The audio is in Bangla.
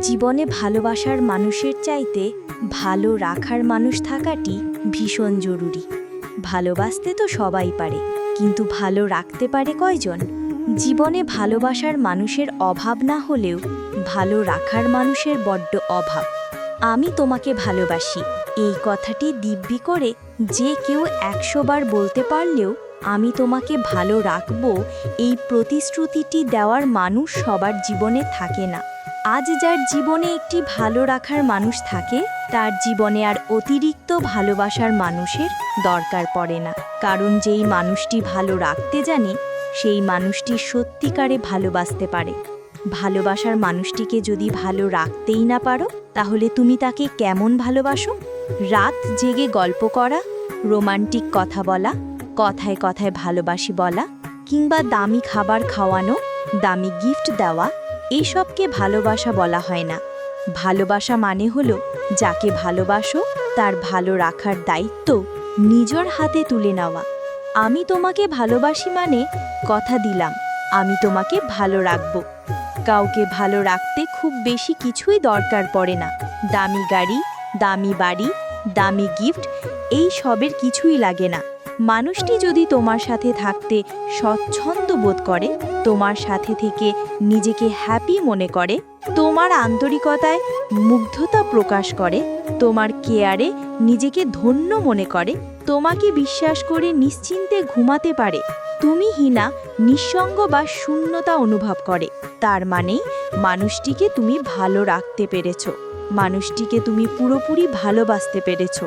জীবনে ভালোবাসার মানুষের চাইতে ভালো রাখার মানুষ থাকাটি ভীষণ জরুরি। ভালোবাসতে তো সবাই পারে, কিন্তু ভালো রাখতে পারে কয়জন? জীবনে ভালোবাসার মানুষের অভাব না হলেও ভালো রাখার মানুষের বড্ড অভাব। আমি তোমাকে ভালোবাসি। এই কথাটি দিব্যি করে যে কেউ একশোবার বলতে পারলেও আমি তোমাকে ভালো রাখব এই প্রতিশ্রুতিটি দেওয়ার মানুষ সবার জীবনে থাকে না। আজ যার জীবনে একটি ভালো রাখার মানুষ থাকে, তার জীবনে আর অতিরিক্ত ভালোবাসার মানুষের দরকার পড়ে না। কারণ যেই মানুষটি ভালো রাখতে জানে, সেই মানুষটি সত্যিকারে ভালোবাসতে পারে। ভালোবাসার মানুষটিকে যদি ভালো রাখতেই না পারো, তাহলে তুমি তাকে কেমন ভালোবাসো? রাত জেগে গল্প করা, রোমান্টিক কথা বলা, কথায় কথায় ভালোবাসি বলা, কিংবা দামি খাবার খাওয়ানো, দামি গিফট দেওয়া এইসবকে ভালোবাসা বলা হয় না। ভালোবাসা মানে হলো যাকে ভালোবাসো, তার ভালো রাখার দায়িত্ব নিজের হাতে তুলে নেওয়া। আমি তোমাকে ভালোবাসি মানে কথা দিলাম, আমি তোমাকে ভালো রাখব। কাউকে ভালো রাখতে খুব বেশি কিছুই দরকার পড়ে না। দামি গাড়ি, দামি বাড়ি, দামি গিফট এই সবের কিছুই লাগে না। মানুষটি যদি তোমার সাথে থাকতে স্বচ্ছন্দ বোধ করে, তোমার সাথে থেকে নিজেকে হ্যাপি মনে করে, তোমার আন্তরিকতায় মুগ্ধতা প্রকাশ করে, তোমার কেয়ারে নিজেকে ধন্য মনে করে, তোমাকে বিশ্বাস করে নিশ্চিন্তে ঘুমাতে পারে, তুমি হিনা, নিঃসঙ্গ বা শূন্যতা অনুভব করে, তার মানেই মানুষটিকে তুমি ভালো রাখতে পেরেছ, মানুষটিকে তুমি পুরোপুরি ভালোবাসতে পেরেছ।